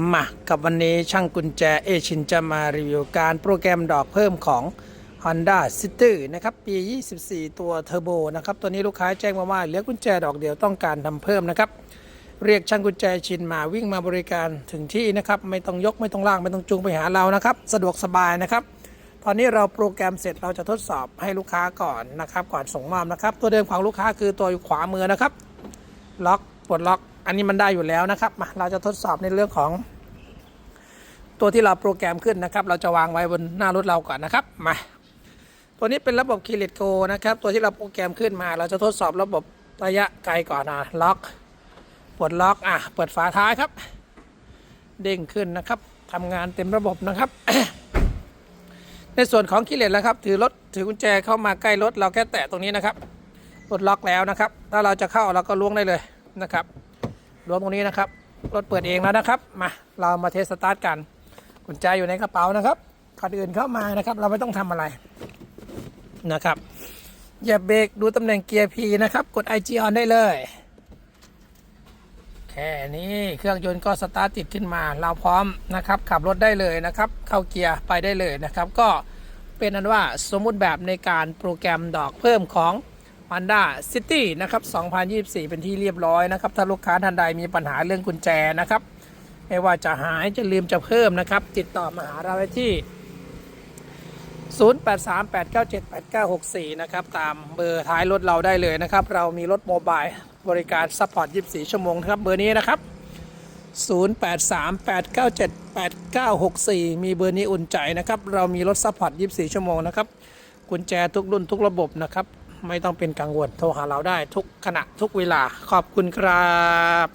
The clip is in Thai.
มากับวันนี้ช่างกุญแจเอชินจะมารีวิวการโปรแกรมดอกเพิ่มของ Honda City นะครับ ปี 24 ตัวเทอร์โบนะครับ ตัวนี้ลูกค้าแจ้งมาว่าเหลือกุญแจดอกเดียวต้องการทำเพิ่มนะครับ เรียกช่างกุญแจชินมาวิ่งมาบริการถึงที่นะครับ ไม่ต้องยกไม่ต้องลากไม่ต้องจูงไปหาเรานะครับ สะดวกสบายนะครับ ตอนนี้เราโปรแกรมเสร็จเราจะทดสอบให้ลูกค้าก่อนนะครับ ก่อนส่งมอบนะครับ ตัวเดิมของลูกค้าคือตัวอยู่ขวามือนะครับ ล็อกปลดล็อก อันนี้มันได้อยู่แล้วนะครับมาเราจะทดสอบในเรื่องของ ตัวที่เราโปรแกรมขึ้นนะครับ เราจะวางไว้บนหน้ารถเราก่อนนะครับมาตัวนี้เป็นระบบคีเลตโกนะครับ ตัวที่เราโปรแกรมขึ้นมา เราจะทดสอบระบบระยะไกลก่อนนะล็อกปลดล็อกอะเปิดฝาท้ายครับ เด้งขึ้นนะครับทำงานเต็มระบบนะครับ ในส่วนของคีเลตแล้วครับ ถือรถถือกุญแจเข้ามาใกล้รถเราแค่แตะตรงนี้นะครับปลดล็อกแล้วนะครับ ถ้าเราจะเข้าเราก็ล้วงได้เลยนะครับ ล้วงตรงนี้นะครับ รถเปิดเองแล้วนะครับ มา เรามาเทสสตาร์ทกัน กุญแจอยู่ในกระเป๋านะครับก่อนอื่นเข้ามานะครับ เราไม่ต้องทำอะไรนะครับ อย่าเบรกดูตำแหน่งเกียร์ P นะครับ กด IG on ได้เลย แค่นี้เครื่องยนต์ก็สตาร์ทติดขึ้นมา เราพร้อมนะครับ ขับรถได้เลยนะครับ เข้าเกียร์ไปได้เลยนะครับ ก็เป็นอันว่าสมมุติแบบในการโปรแกรมดอกเพิ่มของ Honda City นะครับ 2024 เป็นที่เรียบร้อยนะครับ ถ้าลูกค้าท่านใดมีปัญหาเรื่องกุญแจนะครับ ไม่ว่าจะหายจะลืมจะเพิ่มนะครับ ติดต่อมาหาเราได้ที่ 0838978964 นะครับ ตามเบอร์ท้ายรถเราได้เลยนะครับ เรามีรถโมบายบริการซัพพอร์ต 24 ชั่วโมงนะครับ เบอร์นี้นะครับ 0838978964 มีเบอร์นี้อุ่นใจนะครับ เรามีรถซัพพอร์ต 24 ชั่วโมงนะครับ กุญแจทุกรุ่นทุกระบบนะครับ ไม่ต้องเป็นกังวลโทรหาเราได้ทุกขณะทุกเวลาขอบคุณครับ